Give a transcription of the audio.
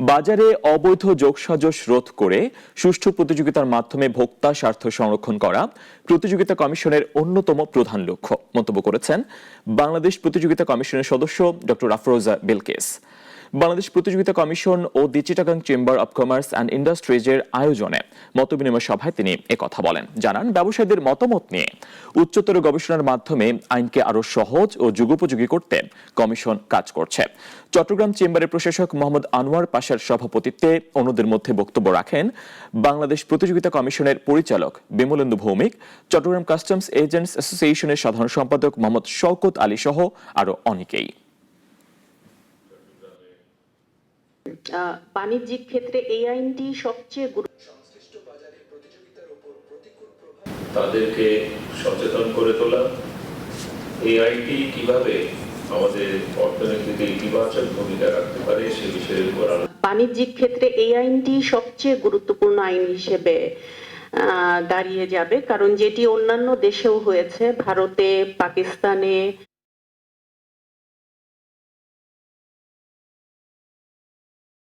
বাজারে অবৈধ যোগসাজস রোধ করে সুষ্ঠু প্রতিযোগিতার মাধ্যমে ভোক্তা স্বার্থ সংরক্ষণ করা প্রতিযোগিতা কমিশনের অন্যতম প্রধান লক্ষ্য, মন্তব্য করেছেন বাংলাদেশ প্রতিযোগিতা কমিশনের সদস্য ডক্টর আফরোজা বিলকেস। বাংলাদেশ প্রতিযোগিতা commission O the Chittagong chamber of commerce and ইন্ডাস্ট্রিজের আয়োজনে মতবিনিময় সভায় তিনি একথা বলেন। জানান, ব্যবসায়ীদের মতামত নিয়ে উচ্চতর গবেষণার মাধ্যমে আইনকে আরও সহজ ও যুগোপযোগী করতে কমিশন কাজ করছে। চট্টগ্রাম চেম্বারের প্রশাসক মোহাম্মদ আনোয়ার পাশার সভাপতিত্বে অন্যদের মধ্যে বক্তব্য রাখেন বাংলাদেশ প্রতিযোগিতা কমিশনের পরিচালক বিমলেন্দু ভৌমিক, চট্টগ্রাম কাস্টমস এজেন্টস অ্যাসোসিয়েশনের সাধারণ সম্পাদক মোহাম্মদ শওকত আলী সহ আরও অনেকেই। বাণিজ্যিক ক্ষেত্রে এই আইনটি সবচেয়ে তাদেরকে সচেতন করে তোলা। এই আইনটি কীভাবে আমাদের অর্থনীতিতে ইতিবাচক ভূমিকা রাখতে পারে সে বিষয়ের উপর বাণিজ্যিক ক্ষেত্রে এই আইনটি সবচেয়ে গুরুত্বপূর্ণ আইন হিসেবে আহ, দাঁড়িয়ে যাবে। কারণ যেটি অন্যান্য দেশেও হয়েছে ভারতে পাকিস্তানে